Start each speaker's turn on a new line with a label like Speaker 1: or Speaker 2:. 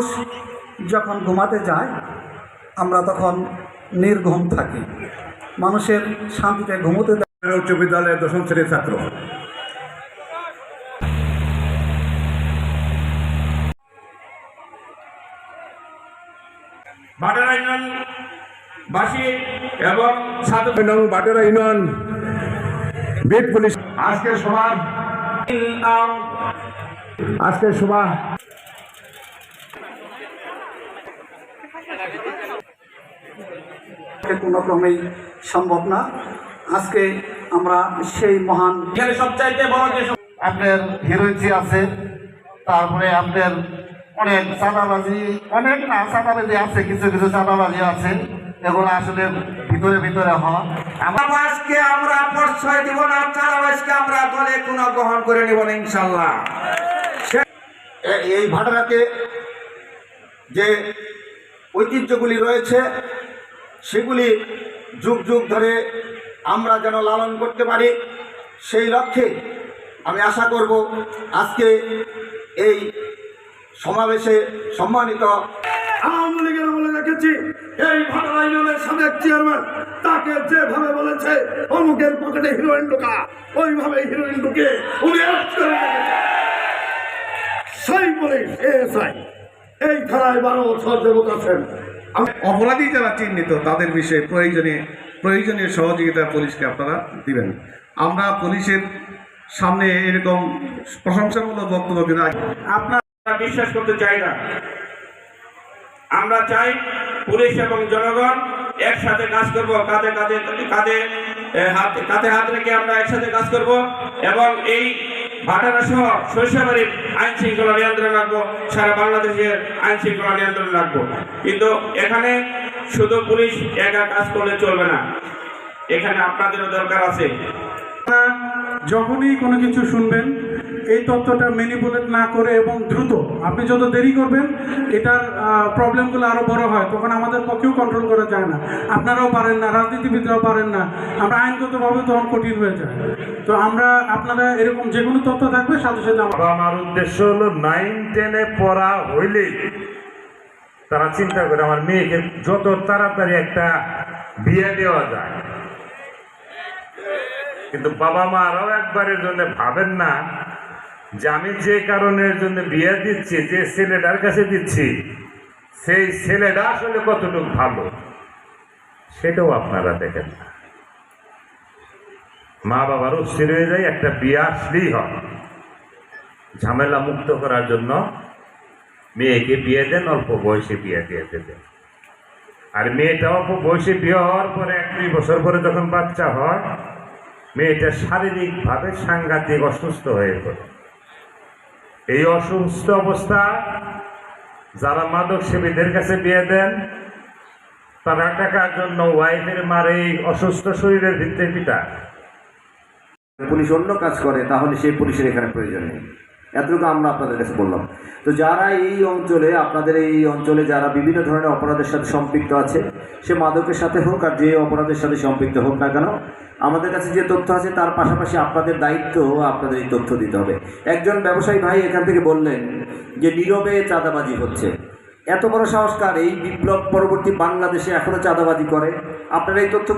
Speaker 1: মানুষ যখন ঘুমাতে যায় আমরা তখন নির্ঘুম থাকি। মানুষের শান্তিতে ঘুমোতে দেয়।
Speaker 2: উচ্চ বিদ্যালয়ের দশম শ্রেণির ছাত্র।
Speaker 3: ভাটারা ইউনিয়ন বাসী এবং
Speaker 2: নং বাটেরা ইউনিয়ন বিট পুলিশ।
Speaker 3: আজকে সবার
Speaker 2: আজকে সভা
Speaker 1: কোনো ক্রমেই সম্ভব না। আজকে আমরা সেই মহান
Speaker 3: সবচাইতে বড় যে
Speaker 4: আপনার হিরোইনসি আছে তারপরে আপনার অনেক চাঁদাবাজি অনেক না চাঁদাবাজি আছে কিছু কিছু চাঁদাবাজি আছে এগুলো আসলে ভিতরে ভিতরে হয় আমার
Speaker 3: চাঁদাবাজকে আমরা প্রশ্রয় দিব না চাঁদাবাজকে আমরা দলে কোনো গ্রহণ করে নিব না ইনশাল্লাহ
Speaker 4: এই ভাটারাতে যে ঐতিহ্যগুলি রয়েছে সেগুলি যুগ যুগ ধরে আমরা যেন লালন করতে পারি, সেই লক্ষ্যে আমি আশা করব আজকে এই সমাবেশে সম্মানিত
Speaker 2: আওয়ামী লীগের আমলে রেখেছি এই ভাটারা ইউনিয়নের সাবেক চেয়ারম্যান তাকে যেভাবে বলেছে, অমুকের পকেটে হিরোইন ঢোকা ওইভাবে হিরোইন ঢুকে উনি। সেই পুলিশ এএসআই এই থানায় বারো বছর দেবত আছেন
Speaker 5: অপরাধী যারা চিহ্নিত, তাদের বিষয়ে প্রয়োজনে প্রয়োজনীয় সহযোগিতা পুলিশকে আপনারা দিবেন। আমরা পুলিশের সামনে এরকম প্রশংসামূলক বক্তব্য কিন্তু
Speaker 3: আপনারা বিশ্বাস করতে চাই না। আমরা চাই পুলিশ এবং জনগণ একসাথে কাজ করব, কাঁধে কাঁধে কাঁধে হাত কাঁধে হাত রেখে আমরা একসাথে কাজ করব এবং এই ভাটারা সহ শৈশবাড়ির আইন শৃঙ্খলা নিয়ন্ত্রণ রাখব, সারা বাংলাদেশের আইন শৃঙ্খলা নিয়ন্ত্রণ রাখব। কিন্তু এখানে শুধু পুলিশ একা কাজ করলে চলবে না। এখানে আপনাদেরও দরকার আছে।
Speaker 6: যখনই কোনো কিছু শুনবেন এই তথ্যটা ম্যানিপুলেট না করে এবং দ্রুত। আপনি যত দেরি করবেন, এটার প্রবলেমগুলো আরও বড় হয়, তখন আমাদের পক্ষেও কন্ট্রোল করা যায় না। আপনারাও পারেন না, রাজনীতিবিদরাও পারেন না। আমরা আইনগতভাবে তখন কঠিন হয়ে যায়। তো আমরা, আপনারা এরকম যে কোনো তথ্য থাকবে, সাথে সাথে আমার
Speaker 7: উদ্দেশ্য হলো নাইন টেনে পড়া হইলেই তারা চিন্তা করে, আমার মেয়েকে যত তাড়াতাড়ি একটা বিয়ে দেওয়া যায়। কিন্তু বাবা মা আরও একবারের জন্য ভাবেন না যে আমি যে কারণের জন্য বিয়ে দিচ্ছি, যে ছেলেটার কাছে দিচ্ছি, সেই ছেলেটা আসলে কতটুকু ভালো? সেটাও আপনারা দেখেন না। মা বাবার অস্থির হয়ে যায়, একটা বিয়ে আসলেই হয়। ঝামেলা মুক্ত করার জন্য মেয়েকে বিয়ে দেন, অল্প বয়সে বিয়ে দিয়ে দেবেন। আর মেয়েটা অল্প বয়সে বিয়ে হওয়ার পরে, এক দুই বছর পরে যখন বাচ্চা হয়, মেয়েটা শারীরিকভাবে সাংঘাতিক অসুস্থ হয়ে পড়ে। এই অসুস্থ অবস্থা যারা মাদক সেবীদের কাছে বিয়ে দেন, তারা টাকার জন্য ওয়াইফের মার এই অসুস্থ শরীরের ভিত্তি পিতা।
Speaker 8: পুলিশ অন্য কাজ করে, তাহলে সেই পুলিশের এখানে প্রয়োজন নেই। এতটুকু আমরা আপনাদের কাছে বললাম। তো যারা এই অঞ্চলে, আপনাদের এই অঞ্চলে যারা বিভিন্ন ধরনের অপরাধের সাথে সম্পৃক্ত আছে, সে মাদকের সাথে হোক আর যে অপরাধের সাথে সম্পৃক্ত হোক না কেন, আমাদের কাছে যে তথ্য আছে তার পাশাপাশি আপনাদের দায়িত্ব আপনাদের এই তথ্য দিতে হবে। একজন ব্যবসায়ী ভাই এখান থেকে বললেন যে, নীরবে চাঁদাবাজি হচ্ছে। এত বড় সংস্কার এই বিপ্লব পরবর্তী বাংলাদেশে এখনও চাঁদাবাজি করে। আপনারা এই তথ্য